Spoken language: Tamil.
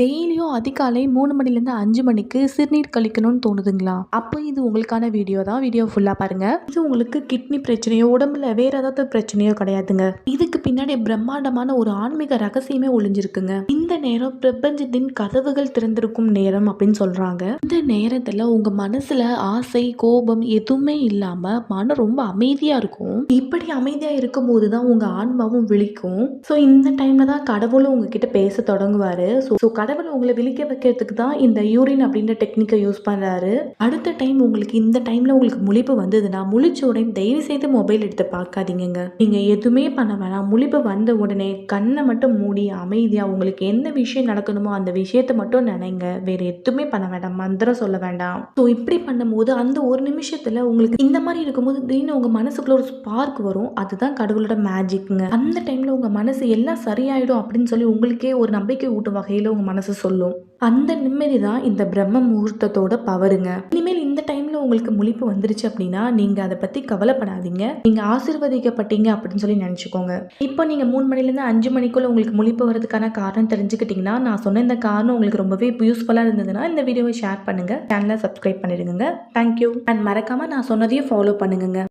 டெய்லியும் அதிகாலை மூணு மணிலேருந்து அஞ்சு மணிக்கு சிறுநீர் கழிக்கணும்னு தோணுதுங்களா? அப்போ இது உங்களுக்கான வீடியோ தான். வீடியோ ஃபுல்லாக பாருங்க. இது உங்களுக்கு கிட்னி பிரச்சனையோ உடம்புல வேற ஏதாவது பிரச்சனையோ கிடையாதுங்க. இதுக்கு பின்னாடி பிரம்மாண்டமான ஒரு ஆன்மீக ரகசியமே ஒளிஞ்சிருக்குங்க. இந்த நேரம் பிரபஞ்சத்தின் கதவுகள் திறந்திருக்கும் நேரம் அப்படின்னு சொல்கிறாங்க இந்த நேரத்தில் உங்கள் மனசில் ஆசை கோபம் எதுவுமே இல்லாமல் மனம் ரொம்ப அமைதியாக இருக்கும். இப்படி அமைதியாக இருக்கும் போது தான் உங்கள் ஆன்மாவும் விழிக்கும். ஸோ இந்த டைமில் தான் கடவுளும் உங்ககிட்ட பேச தொடங்குவார். ஸோ கடவுள் உங்களை விழிக்க வைக்கிறதுக்கு தான் இந்த யூரின் அப்படின்ற டெக்னிக்கை யூஸ் பண்ணுறாரு அடுத்த டைம் உங்களுக்கு இந்த டைம்ல உங்களுக்கு முழிப்பு வந்ததுன்னா முழிச்ச உடனே தயவு செய்து மொபைல் எடுத்து பார்க்காதீங்க நீங்க எதுவுமே பண்ண வேணாம். முழிப்பு வந்த உடனே கண்ணை மட்டும் மூடி அமைதியா உங்களுக்கு என்ன விஷயம் நடக்கணுமோ அந்த விஷயத்தை மட்டும் நினைங்க. வேற எதுவுமே பண்ண வேண்டாம். மந்திரம் சொல்ல வேண்டாம். ஸோ இப்படி பண்ணும்போது அந்த ஒரு நிமிஷத்துல உங்களுக்கு இந்த மாதிரி இருக்கும்போது திடீர்னு உங்க மனசுக்குள்ள ஒரு ஸ்பார்க் வரும். அதுதான் கடவுளோட மேஜிக்ங்க அந்த டைம்ல உங்க மனசு எல்லாம் சரியாயிடும் அப்படின்னு சொல்லி உங்களுக்கே ஒரு நம்பிக்கை ஊட்டும் வகையில உங்க மனசு சொல்லும். அந்த நிம்மதி தான் இந்த பிரம்ம முகூர்த்தத்தோட பவருங்க. இனிமேல் இந்த டைம்ல உங்களுக்கு முழிப்பு வந்துருச்சு அப்படின்னா நீங்க அதை பத்தி கவலைப்படாதீங்க. நீங்க ஆசிர்வதிக்கப்பட்டீங்க அப்படின்னு சொல்லி நினைச்சுக்கோங்க. இப்போ நீங்க மூணு மணில இருந்து அஞ்சு மணிக்குள்ள உங்களுக்கு முழிப்பு வரதுக்கான காரணம் தெரிஞ்சுக்கிட்டீங்கன்னா நான் சொன்ன இந்த காரணம் உங்களுக்கு ரொம்பவே யூஸ்ஃபுல்லா இருந்ததுன்னா இந்த வீடியோவை ஷேர் பண்ணுங்க. சேனலை சப்ஸ்கிரைப் பண்ணிடுங்க தேங்க்யூ அண்ட் மறக்காம நான் சொன்னதையும் ஃபாலோ பண்ணுங்க